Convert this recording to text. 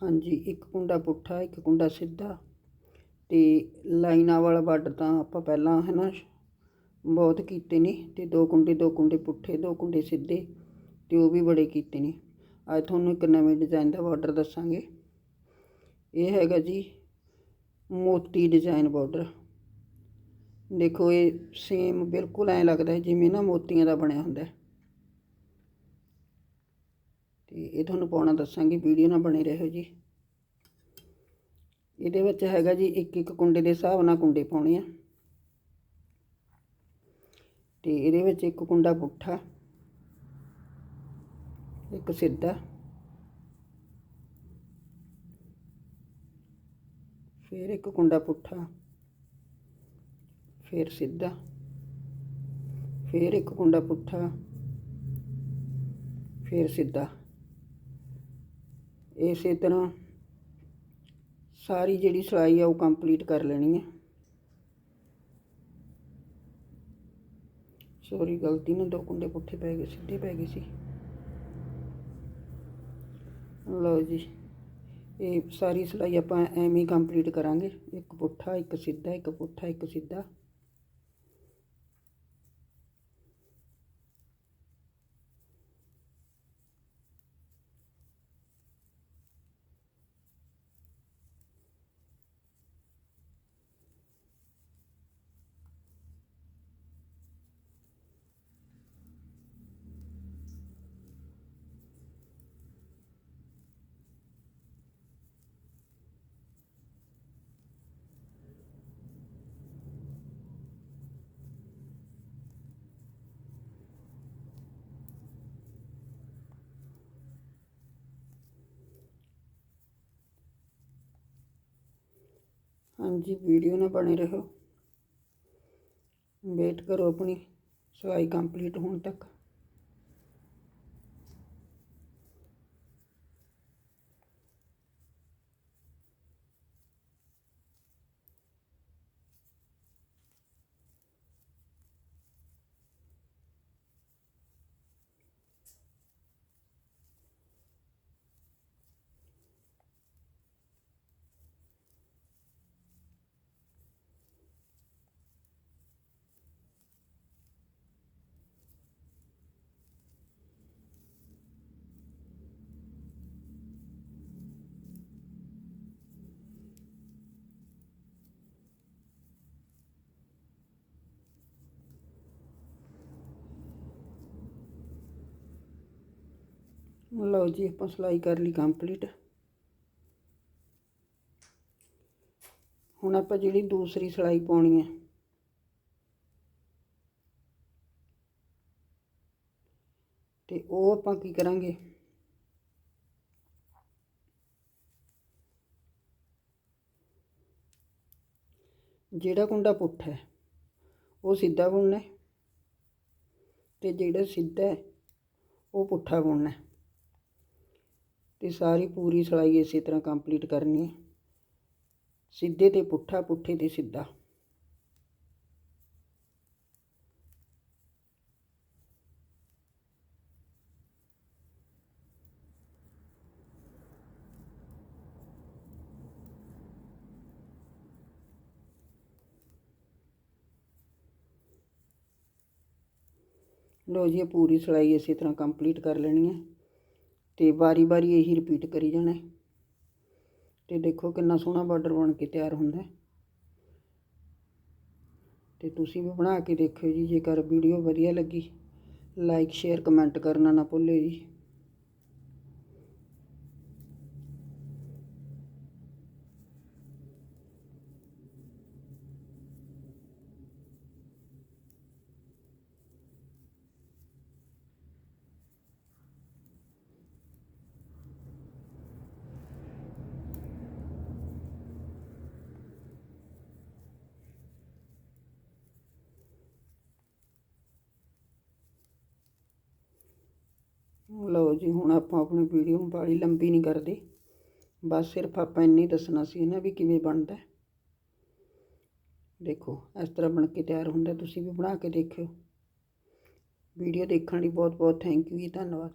ਹਾਂਜੀ, ਇੱਕ ਕੁੰਡਾ ਪੁੱਠਾ, ਇੱਕ ਕੁੰਡਾ ਸਿੱਧਾ ਅਤੇ ਲਾਈਨਾਂ ਵਾਲਾ ਬਾਰਡਰ ਤਾਂ ਆਪਾਂ ਪਹਿਲਾਂ ਹੈ ਨਾ ਬਹੁਤ ਕੀਤੇ ਨੇ ਅਤੇ ਦੋ ਕੁੰਡੇ ਦੋ ਕੁੰਡੇ ਪੁੱਠੇ, ਦੋ ਕੁੰਡੇ ਸਿੱਧੇ ਅਤੇ ਉਹ ਵੀ ਬੜੇ ਕੀਤੇ ਨੇ। ਅੱਜ ਤੁਹਾਨੂੰ ਇੱਕ ਨਵੇਂ ਡਿਜ਼ਾਈਨ ਦਾ ਬਾਰਡਰ ਦੱਸਾਂਗੇ। ਇਹ ਹੈਗਾ ਜੀ ਮੋਤੀ ਡਿਜ਼ਾਈਨ ਬਾਰਡਰ। ਦੇਖੋ ਇਹ ਸੇਮ ਬਿਲਕੁਲ ਐਂ ਲੱਗਦਾ ਜਿਵੇਂ ਨਾ ਮੋਤੀਆਂ ਦਾ ਬਣਿਆ ਹੁੰਦਾ। ਤੇ ਇਹ ਤੁਹਾਨੂੰ ਪਾਉਣਾ ਦੱਸਾਂਗੀ, ਵੀਡੀਓ ਨਾਲ ਬਣੇ ਰਹੋ ਜੀ। ਇਹਦੇ ਵਿੱਚ ਹੈਗਾ ਜੀ, ਇੱਕ ਇੱਕ ਕੁੰਡੇ ਦੇ ਹਿਸਾਬ ਨਾਲ ਕੁੰਡੇ ਪਾਉਣੇ ਆ। ਤੇ ਇਹਦੇ ਵਿੱਚ ਇੱਕ ਕੁੰਡਾ ਪੁੱਠਾ, ਇੱਕ ਸਿੱਧਾ। ਫਿਰ ਇੱਕ ਕੁੰਡਾ ਪੁੱਠਾ, ਫਿਰ ਸਿੱਧਾ। ਫਿਰ ਇੱਕ ਕੁੰਡਾ ਪੁੱਠਾ, ਫਿਰ ਸਿੱਧਾ। ਇਸੇ ਤਰ੍ਹਾਂ ਸਾਰੀ ਜਿਹੜੀ ਸਿਲਾਈ ਆ ਉਹ ਕੰਪਲੀਟ ਕਰ ਲੈਣੀ ਹੈ ਸੋਰੀ ਗਲਤੀ ਨਾਲ ਦੋ ਕੁੰਡੇ ਪੁੱਠੇ ਪੈ ਗਏ, ਸਿੱਧੇ ਪੈ ਗਏ ਸੀ। ਲਓ ਜੀ, ਇਹ ਸਾਰੀ ਸਿਲਾਈ ਆਪਾਂ ਐਵੇਂ ਹੀ ਕੰਪਲੀਟ ਕਰਾਂਗੇ। ਇੱਕ ਪੁੱਠਾ, ਇੱਕ ਸਿੱਧਾ, ਇੱਕ ਪੁੱਠਾ, ਇੱਕ ਸਿੱਧਾ। ਹਾਂਜੀ ਵੀਡੀਓ ਨਾਲ ਬਣੇ ਰਹੋ। ਵੇਟ ਕਰੋ ਆਪਣੀ ਸਵਾਈ ਕੰਪਲੀਟ ਹੋਣ ਤੱਕ। ਲਓ ਜੀ, ਆਪਾਂ ਸਿਲਾਈ ਕਰ ਲਈ ਕੰਪਲੀਟ ਹੁਣ ਆਪਾਂ ਜਿਹੜੀ ਦੂਸਰੀ ਸਿਲਾਈ ਪਾਉਣੀ ਹੈ। ਤੇ ਉਹ ਆਪਾਂ ਕੀ ਕਰਾਂਗੇ? ਜਿਹੜਾ ਕੁੰਡਾ ਪੁੱਠਾ ਹੈ, ਉਹ ਸਿੱਧਾ ਬੁਣਨਾ ਹੈ। ਤੇ ਜਿਹੜਾ ਸਿੱਧਾ ਹੈ, ਉਹ ਪੁੱਠਾ ਬੁਣਨਾ ਤੇ ਸਾਰੀ ਪੂਰੀ ਸਲਾਈ ਇਸੇ ਤਰ੍ਹਾਂ ਕੰਪਲੀਟ ਕਰਨੀ ਹੈ। ਸਿੱਧੇ ਤੇ ਪੁੱਠਾ, ਪੁੱਠੇ ਤੇ ਸਿੱਧਾ। ਲੋ ਜੀ, ਇਹ ਪੂਰੀ ਸਿਲਾਈ ਇਸੇ ਤਰ੍ਹਾਂ ਕੰਪਲੀਟ ਕਰ ਲੈਣੀ ਹੈ। ਤੇ ਵਾਰੀ-ਵਾਰੀ ਇਹੀ ਰਿਪੀਟ ਕਰੀ ਜਾਣਾ ਤੇ ਦੇਖੋ ਕਿੰਨਾ ਸੋਹਣਾ ਬਾਰਡਰ ਬਣ ਕੇ ਤਿਆਰ ਹੁੰਦਾ ਤੇ ਤੁਸੀਂ ਵੀ ਬਣਾ ਕੇ ਦੇਖਿਓ ਜੀ, ਜੇਕਰ ਵੀਡੀਓ ਵਧੀਆ ਲੱਗੀ ਲਾਈਕ ਸ਼ੇਅਰ ਕਮੈਂਟ ਕਰਨਾ ਨਾ ਭੁੱਲਿਓ ਜੀ। ਲਓ ਜੀ, ਹੁਣ ਆਪਾਂ ਆਪਣੀ ਵੀਡੀਓ ਬਾਲੀ ਲੰਬੀ ਨਹੀਂ ਕਰਦੇ। ਬਸ ਸਿਰਫ ਆਪਾਂ ਇੰਨੀ ਦੱਸਣਾ ਸੀ ਨਾ ਵੀ ਕਿਵੇਂ ਬਣਦਾ ਦੇਖੋ, ਇਸ ਤਰ੍ਹਾਂ ਬਣ ਕੇ ਤਿਆਰ ਹੁੰਦਾ, ਤੁਸੀਂ ਵੀ ਬਣਾ ਕੇ ਦੇਖਿਓ। ਵੀਡੀਓ ਦੇਖਣ ਲਈ ਬਹੁਤ ਬਹੁਤ ਥੈਂਕ ਯੂ ਜੀ, ਧੰਨਵਾਦ।